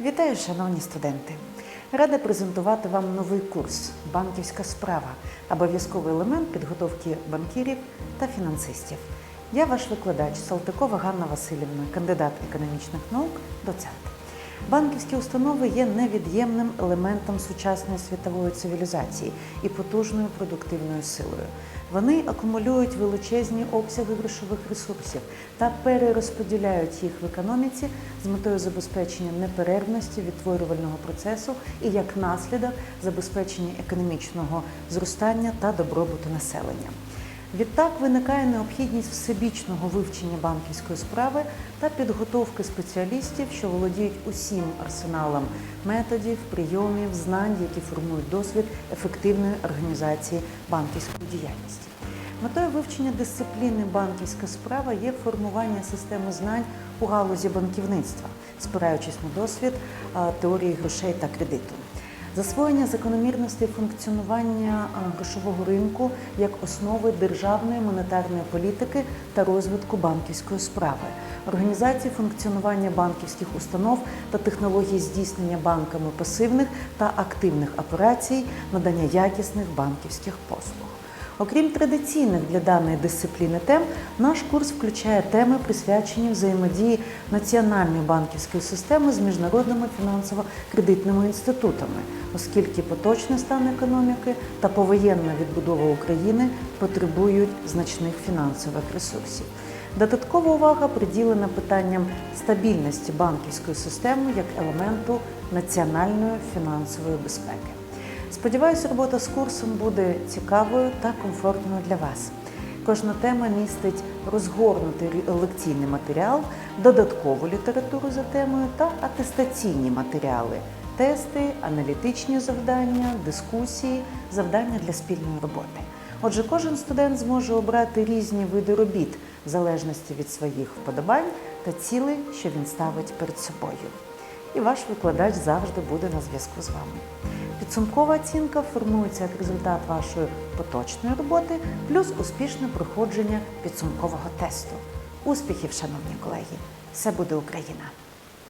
Вітаю, шановні студенти! Рада презентувати вам новий курс Банківська справа обов'язковий елемент підготовки банкірів та фінансистів. Я ваш викладач Салтикова Ганна Васильівна, кандидат економічних наук, доцент. Банківські установи є невід'ємним елементом сучасної світової цивілізації і потужною продуктивною силою. Вони акумулюють величезні обсяги грошових ресурсів та перерозподіляють їх в економіці з метою забезпечення неперервності відтворювального процесу і як наслідок забезпечення економічного зростання та добробуту населення. Відтак виникає необхідність всебічного вивчення банківської справи та підготовки спеціалістів, що володіють усім арсеналом методів, прийомів, знань, які формують досвід ефективної організації банківської діяльності. Метою вивчення дисципліни банківська справа є формування системи знань у галузі банківництва, спираючись на досвід теорії грошей та кредиту. Засвоєння закономірностей функціонування грошового ринку як основи державної монетарної політики та розвитку банківської справи, організації функціонування банківських установ та технології здійснення банками пасивних та активних операцій, надання якісних банківських послуг. Окрім традиційних для даної дисципліни тем, наш курс включає теми, присвячені взаємодії національної банківської системи з міжнародними фінансово-кредитними інститутами, оскільки поточний стан економіки та повоєнна відбудова України потребують значних фінансових ресурсів. Додаткова увага приділена питанням стабільності банківської системи як елементу національної фінансової безпеки. Сподіваюся, робота з курсом буде цікавою та комфортною для вас. Кожна тема містить розгорнутий лекційний матеріал, додаткову літературу за темою та атестаційні матеріали, тести, аналітичні завдання, дискусії, завдання для спільної роботи. Отже, кожен студент зможе обрати різні види робіт в залежності від своїх вподобань та цілей, що він ставить перед собою і ваш викладач завжди буде на зв'язку з вами. Підсумкова оцінка формується як результат вашої поточної роботи, плюс успішне проходження підсумкового тесту. Успіхів, шановні колеги! Все буде Україна!